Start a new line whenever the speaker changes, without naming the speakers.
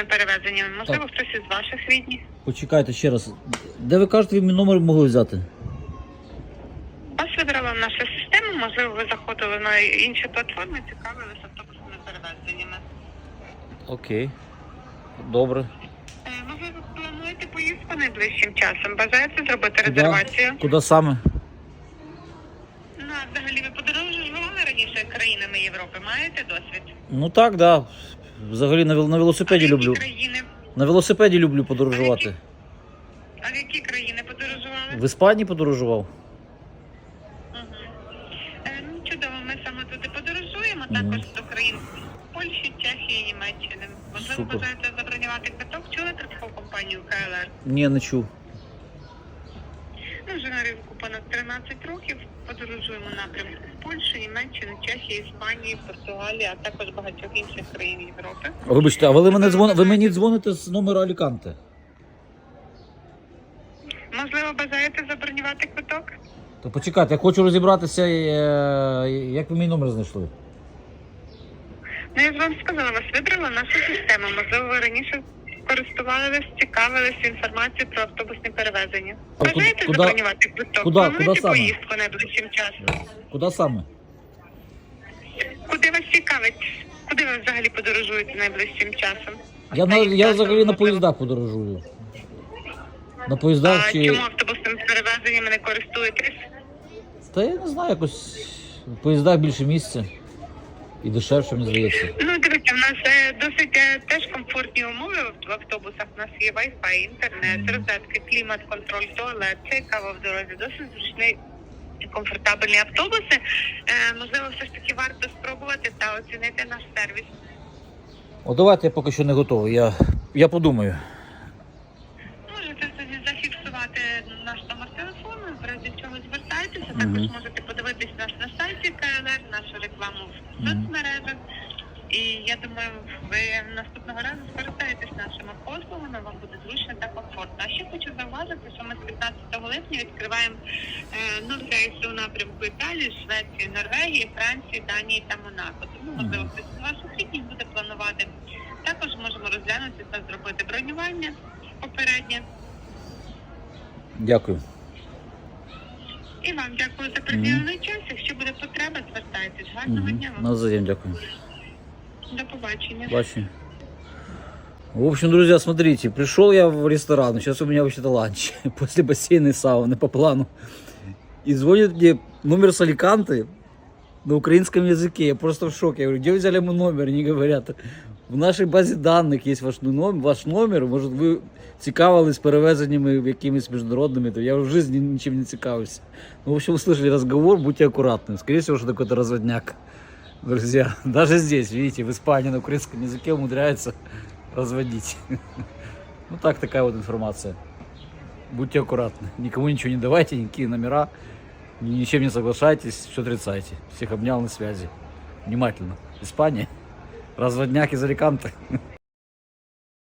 автобусними перевезеннями. Можливо, хтось із ваших рідних.
Почекайте ще раз. Де ви кажете, ви мій номер могли взяти?
Вас вибрала наша система, можливо, ви заходили на інші платформи, цікавилися автобусними перевезеннями.
Окей. Добре.
Е, Можливо, плануєте поїздку найближчим часом? Бажаєте зробити резервацію?
Куди саме?
Ну, а взагалі ви подорожували раніше країнами Європи? Маєте досвід?
Ну так, да. Взагалі на, вел- на велосипеді
а в які
люблю.
країни?
На велосипеді люблю подорожувати.
А в які країни подорожували?
В Іспанії подорожував.
Е, Ну, чудово, ми саме туди подорожуємо,
Мгм.
також до країн Польщі, Чехії, Німеччини. Можливо,
Супер.
бажаєте забронювати квиток? Чули таку компанію КЛР?
Ні, не чув.
Ми вже на ринку понад 13 років подорожуємо напрямку в Польщу, Німеччину, Чехію, Іспанію, Португалію, а також багатьох інших країн Європи.
Вибачте, а ви, мене дзвон... ви мені дзвоните з номера Аліканте?
Можливо, бажаєте забронювати квиток?
То почекайте, я хочу розібратися, е, як ви мій номер знайшли.
Ну, я ж вам сказала, вас вибрала наша система. Можливо, ви раніше користувалися, цікавилися інформацією про автобусне перевезення.
А
Бажаєте
куди-
забронювати квиток? Плануєте
куди саме?
поїздку найближчим часом?
Куди саме?
Куди вас цікавить? Куди ви взагалі подорожуєте найближчим часом?
Я, на, я взагалі на поїздах подорожую. На поїздах
А
чи.
чому автобусним перевезенням не користуєтесь?
Та я не знаю, якось в поїздах більше місця. І дешевше, мені здається.
Ну, дивіться, в нас е, досить е, теж комфортні умови в- в автобусах. У нас є Wi-Fi, інтернет, розетки, клімат, контроль, туалет, це кава в дорозі, досить зручний і комфортабельні автобуси. Е, можливо, все ж таки варто спробувати та оцінити наш сервіс.
О, давайте я поки що не готовий. Я, я подумаю.
Наш номер телефону, в разі чого звертайтеся. Також можете подивитись нас на сайті КЛР, нашу рекламу в соцмережах. І я думаю, ви наступного разу скористаєтесь нашими послугами, вам буде зручно та комфортно. А ще хочу зауважити, що ми з 15 липня відкриваємо е, нові рейси у напрямку Італії, Швеції, Норвегії, Франції, Данії та Монако. Тому можливо хтось з ваших рідних буде планувати. Також можемо розглянути та зробити бронювання попереднє.
Дякую.
І вам дякую за приділений час. Якщо буде потреба, звертайтесь. Гарного
Угу.
дня вам.
Навзаєм дякую.
До побачення.
Бачу. В общем, друзья, смотрите, пришел я в ресторан, сейчас у меня вообще-то ланч, после бассейна и сауны по плану. И звонит мне номер с Аликанты на украинском языке, я просто в шоке. Я говорю, где вы взяли мой номер? Они говорят, в нашей базе даних есть ваш номер, ваш номер, может ви цікавились перевезеннями якимись міжнародними, то я в жизни ничем не цікавився. Ну, в общем, услышали разговор, будьте аккуратны. Скорее всего, что какой-то разводняк. Друзья, даже здесь, видите, в Испании на украинском языке умудряются разводить. Ну так, такая вот информация. Будьте аккуратны. Никому ничего не давайте, никакие номера. Ни- Ничем не соглашайтесь, все отрицайте. Всех обнял на связи. Внимательно. Испания. Разводняк из Аликанте.